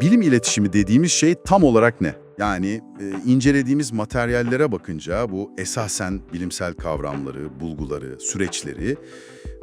bilim iletişimi dediğimiz şey tam olarak ne? Yani e, incelediğimiz materyallere bakınca bu esasen bilimsel kavramları, bulguları, süreçleri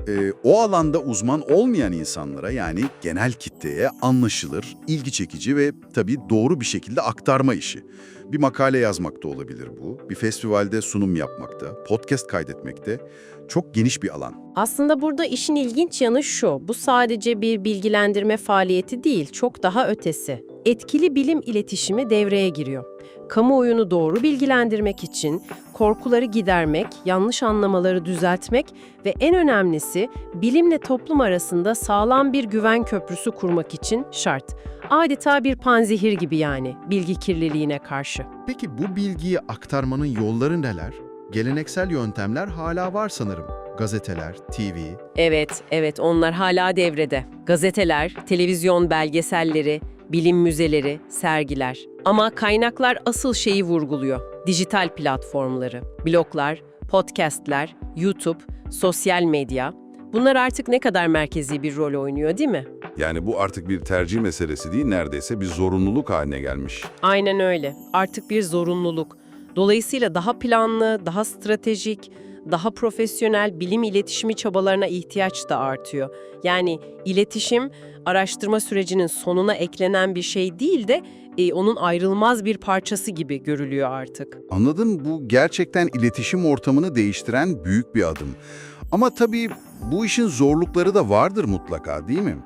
e, o alanda uzman olmayan insanlara yani genel kitleye anlaşılır, ilgi çekici ve tabii doğru bir şekilde aktarma işi. Bir makale yazmak da olabilir bu, bir festivalde sunum yapmakta, podcast kaydetmekte çok geniş bir alan. Aslında burada işin ilginç yanı şu, bu sadece bir bilgilendirme faaliyeti değil, çok daha ötesi. Etkili bilim iletişimi devreye giriyor. Kamuoyunu doğru bilgilendirmek için korkuları gidermek, yanlış anlamaları düzeltmek ve en önemlisi bilimle toplum arasında sağlam bir güven köprüsü kurmak için şart. Adeta bir panzehir gibi yani bilgi kirliliğine karşı. Peki bu bilgiyi aktarmanın yolları neler? Geleneksel yöntemler hala var sanırım. Gazeteler, TV. Evet, evet onlar hala devrede. Gazeteler, televizyon belgeselleri, bilim müzeleri, sergiler. Ama kaynaklar asıl şeyi vurguluyor. Dijital platformları, bloglar, podcastler, YouTube, sosyal medya. Bunlar artık ne kadar merkezi bir rol oynuyor değil mi? Yani bu artık bir tercih meselesi değil, neredeyse bir zorunluluk haline gelmiş. Aynen öyle. Artık bir zorunluluk. Dolayısıyla daha planlı, daha stratejik, daha profesyonel bilim iletişimi çabalarına ihtiyaç da artıyor. Yani iletişim araştırma sürecinin sonuna eklenen bir şey değil de e, onun ayrılmaz bir parçası gibi görülüyor artık. Anladım bu gerçekten iletişim ortamını değiştiren büyük bir adım. Ama tabii bu işin zorlukları da vardır mutlaka değil mi?